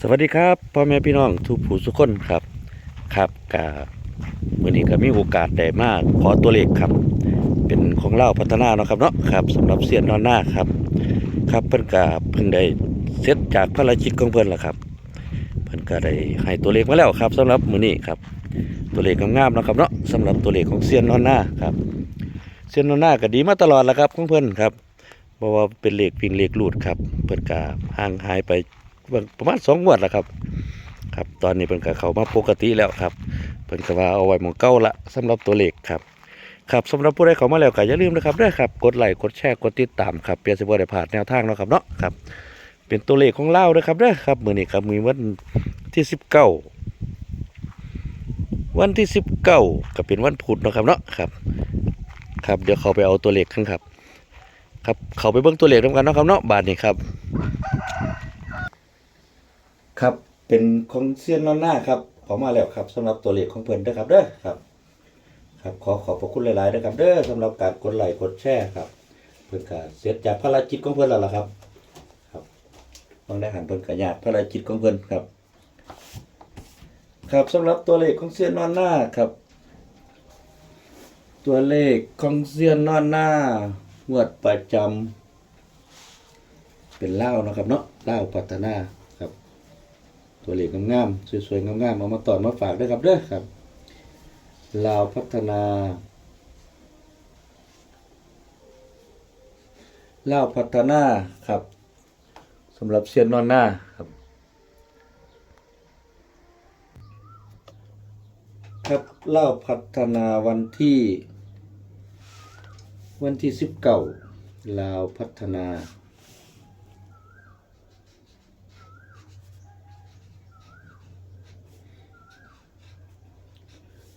สวัสดีครับพ่อแม่พี่น้องทุกผู้ทุกคนครับครับกาเมื่อนี้ก็มีโอกาสได้มากขอตัวเลขครับ เป็นของเล่าพัฒนาเนาะครับเนาะครับสำหรับเสียนนอนหน้าครับ ครับเพิ่นก็เพิ่งได้เสร็จจากภารกิจของเพิ่นแล้วครับ เพิ่นก็ได้ให้ตัวเลขมาแล้วครับสำหรับมื้อนี้ครับ ตัวเลขงามๆเนาะครับเนาะสำหรับตัวเลขของเสียนนอนหน้าครับ เสียนนอนหน้าก็ดีมาตลอดแล้วครับของเพิ่นครับเพราะว่าเป็นเลขวิ่งเลขลูดครับ เพิ่นก็ห่างหายไป ประมาณสองงวดแล้วครับ ครับตอนนี้เพิ่นก็เขามาปกติแล้วครับเพิ่นก็ว่าเอาไว้หมองเก้าละสำหรับตัวเลขครับครับสำหรับผู้ใดเขามาแล้วก็อย่าลืมนะครับเด้อครับกดไลค์กดแชร์กดติดตามครับเพื่อสิบ่ได้พลาดแนวทางเนาะครับเนาะครับ เป็นตัวเลขของเล่าวเด้อครับเด้อครับมือนี้ครับมีวันที่19วันที่19ก็เป็นวันพุธเนาะครับเนาะครับ ครับเดี๋ยวเขาไปเอาตัวเลขกันครับ ครับเขาไปเบิ่งตัวเลขนำกันเนาะครับเนาะบาทนี้ครับ ครับ เป็นของเซียนนอนหน้าครับขอมาแล้วครับสำหรับตัวเลขของเพิ่นเด้อครับเด้อครับ ครับ ขอขอบพระคุณหลายๆนะครับเด้อสำหรับการกดไลค์กดแชร์ครับ เพิ่นก็เสร็จจากภารกิจของเพิ่นแล้วล่ะครับ ครับบางได้หันเพิ่นก็ญาติภารกิจของเพิ่นครับ ครับสำหรับตัวเลขของเซียนนอนหน้าครับ ตัวเลขของเซียนนอนหน้างวดประจำเป็นเล่านะครับเนาะเล่าพัฒนา ตัวเลขงามๆสวยๆงามๆเอามาตอนมาฝากด้วยครับเด้อครับลาวพัฒนาลาวพัฒนาครับสำหรับเซียนนอนหน้าครับครับเล่าวพัฒนาวันที่ วันที่สิบเก้าลาวพัฒนา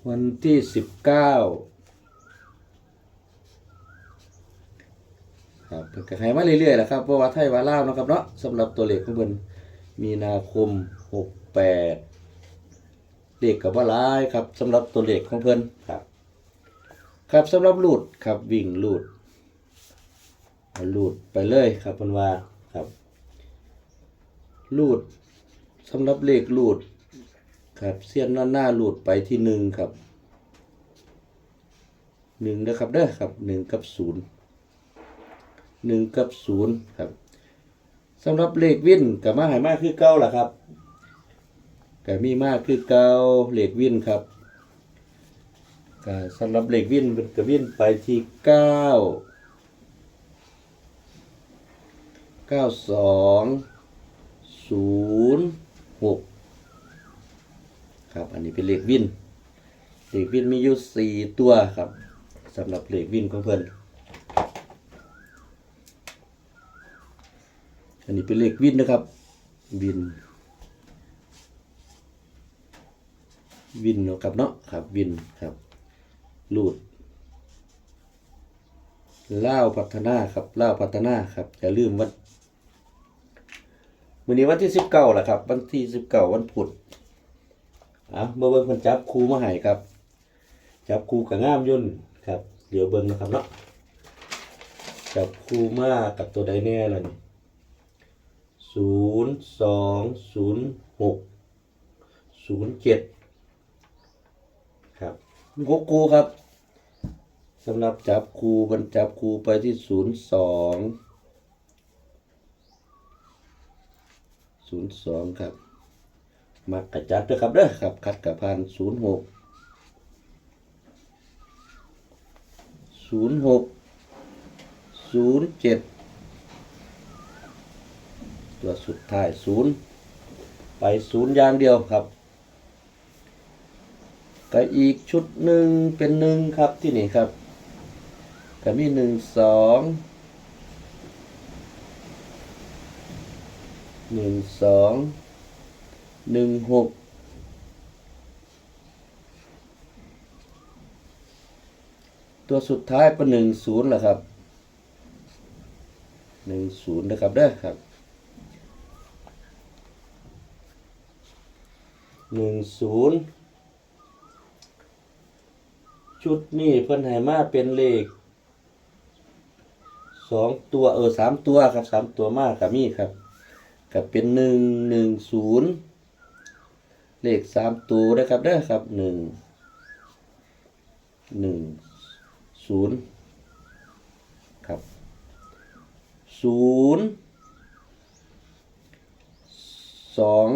วันที่สิบเก้าครับเพิ่นก็ให้มาเรื่อยๆแหละครับเพราะว่าไทยว่าลาวเนาะครับเนาะสำหรับตัวเลขของเพิ่นมีนาคมหกแปดเลขกับว่าลายครับสำหรับตัวเลขของเพิ่นครับ ครับสำหรับลูดครับวิ่งลูดลูดไปเลยครับเพิ่นว่าครับลูดสำหรับเลขลูดครับเสี้ยนหน้าหน้าหลุดไปที่หนึ่งครับ หนึ่งนะครับเด้อครับหนึ่งกับศูนย์หนึ่งกับศูนย์ครับสำหรับเลขวินกับมาหายมากคือเก้าล่ะครับกับมีมากคือเก้าเลขวินครับก็สำหรับเลขวินเป็นกับวินไปที่เก้าเก้าสองศูนย์หกครับ อันนี้เป็นเลขวินเลขวินมีอยู่สี่ตัวครับ สำหรับเลขวินของเพิ่นอันนี้เป็นเลขวินนะครับ วิน วินเนาะครับเนาะครับวินครับลูดเล่าพัฒนาครับเล่าพัฒนาครับอย่าลืมวันวันนี้วันที่สิบเก้าแหละครับ วันที่สิบเก้าวันพุธอะเมื่อเบิ่งคนจับครูมาให้ครับ จับครูกับงามยุ่น ครับเดี๋ยวเบิ่งนะครับเนาะจับคูมากับตัวใดแน่ล่ะนี่ศูนย์สองศูนย์หกศูนย์เจ็ดครับหกคูครับสำหรับจับคูมันจับคูไปที่ศูนย์สองศูนย์สองครับมักกระจัดด้วยครับเด้อครับ คัดกับพันศูนย์หก ศูนย์หกศูนย์เจ็ดตัวสุดท้ายศูนย์ไปศูนย์อย่างเดียวครับก็อีกชุดหนึ่งเป็นหนึ่งครับที่นี่ครับก็มีหนึ่งสองหนึ่งสองหนึ่งหก ตัวสุดท้ายเป็นหนึ่งศูนย์แหละครับหนึ่งศูนย์นะครับเด้อครับหนึ่งศูนย์ชุดนี้เพิ่นให้มาเป็นเลขสองตัวเออสามตัวครับสามตัวมากกับมีครับกับเป็นหนึ่งหนึ่งศูนย์เลขสามตัวนะครับเด้อครับหนึ่งหนึ่ง ศูนย์ครับศูนย์สอง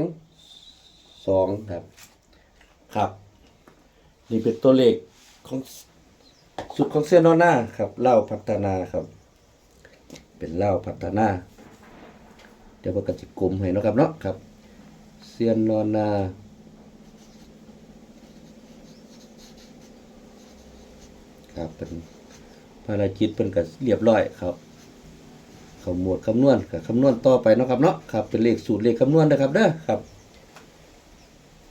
สองครับครับ นี่เป็นตัวเลขของสุดของเส้นนอนหน้าครับเล่าพัฒนาครับ เป็นเล่าพัฒนา เดี๋ยวมันก็จะกลมให้นะครับเนาะครับเซียนนอนนา ครับเป็นภารกิจเป็นก็เรียบร้อยครับเขาหมวดคำนวณกับคำนวณต่อไปเนาะครับเนาะครับเป็นเลขสูตรเลขคำนวณนะครับเด้อครับ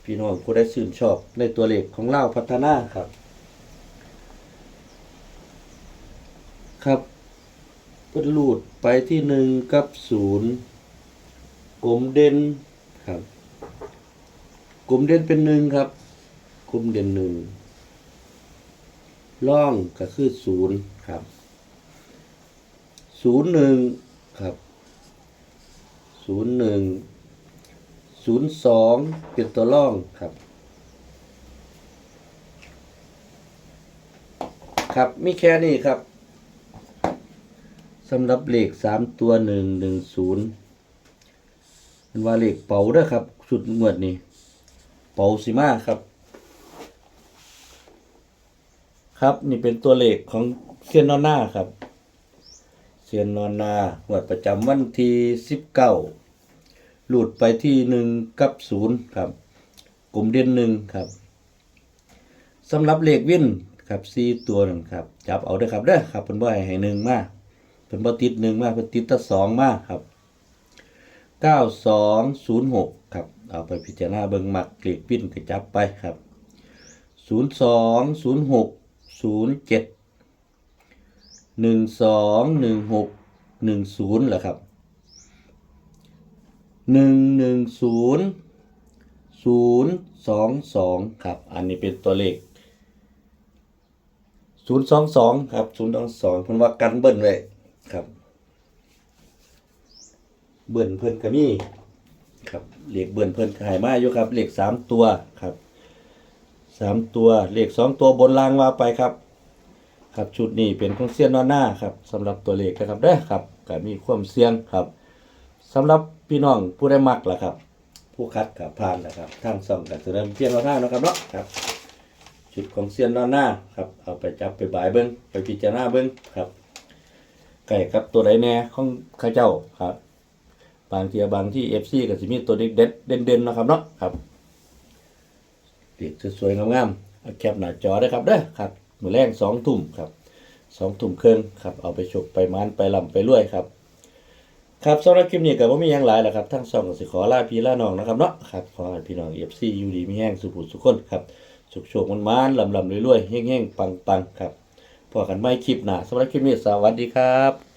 พี่น้องผู้ได้ชื่นชอบในตัวเลขของเล่าพัฒนาครับ ครับเป็นรูดไปที่หนึ่งกับศูนย์กลมเด่นครับ กลมเด่นเป็นหนึ่งครับ กลมเด่นหนึ่ง ล่องก็คือศูนย์ครับศูนย์หนึ่งครับศูนย์หนึ่งศูนย์สองเป็นตัวล่องครับ ครับมีแค่นี้ครับสำหรับเลขสามตัวหนึ่งหนึ่งศูนย์เป็นว่าเลขเป๋าด้อครับชุดงวดนี้ เป๋าสิมาครับ ครับ นี่เป็นตัวเลขของเซียนนอนหน้าครับเซียนนอนนางวดประจำวันที่สิบเก้าหลุดไปที่หนึ่งกับศูนย์ครับ กลุ่มเด่นหนึ่งครับสำหรับเลขวินครับสี่ตัวนั่นครับจับเอาเด้ครับเด้อครับเป็นบ่ให้ให้หนึ่งมากเป็นบ่ติดหนึ่งมากเป็นติดตั้สองมากครับเก้าสองศูนย์หกครับเอาไปพิจารณาเบิ่งมักเกลีกปิ้นกระจับไปครับศูนย์สองศูนย์หก ศูนย์เจ็ดหนึ่งสองหนึ่งหกหนึ่งศูนย์เหรอครับหนึ่งหนึ่งศูนย์ศูนย์สองสองครับ อันนี้เป็นตัวเลขศูนย์สองสองครับศูนย์สองสองเพิ่นว่ากันเบิ้ลไว้ครับ เบิ้ลเพิ่นก็มีครับเลขเบิ้ลเพิ่นก็ให้มาอยู่ครับเหลขสามตัวครับ สามตัวเลขสองตัวบนล่างว่าไปครับ ครับชุดนี้เป็นของเซียนนอนหน้าครับสำหรับตัวเลขนะครับเด้อครับก็มีความเสี่ยงครับสำหรับพี่น้องผู้ได้มักล่ะครับ ผู้คัดกับผ่านนะครับทางส่องกับเสนอเพียงเราท่านะครับเนาะครับชุดของเซียนนอนหน้าครับเอาไปจับไปบายเบิ้งไปพิจารณาเบิ้งครับไก่ครับตัวใดแน่ของข้าเจ้าครับ บางทีบางที่เอฟซีก็จะมีตัวเด็ดเด่นเด่นๆนะครับเนาะครับ เด็กสวยๆงามๆแคปหน้าจอได้ครับเด้อครับมือแรงสองทุ่มครับสองทุ่มครึ่งครับเอาไปฉกไปมันไปลำไปรวยครับ ครับสำหรับคลิปนี้ก็บ่มีหยังหลายแหละครับทั้งสองก็สิขอลาพี่ลาน้องนะครับเนาะครับขอให้พี่น้องเอฟซีอยู่ดีมีแห้งสุขุสุขคนครับสุขโชคมันมานๆลำลำรวยๆเฮ้งๆปังๆครับพอกันไม่คลิปหน้าสำหรับคลิปนี้สวัสดีครับ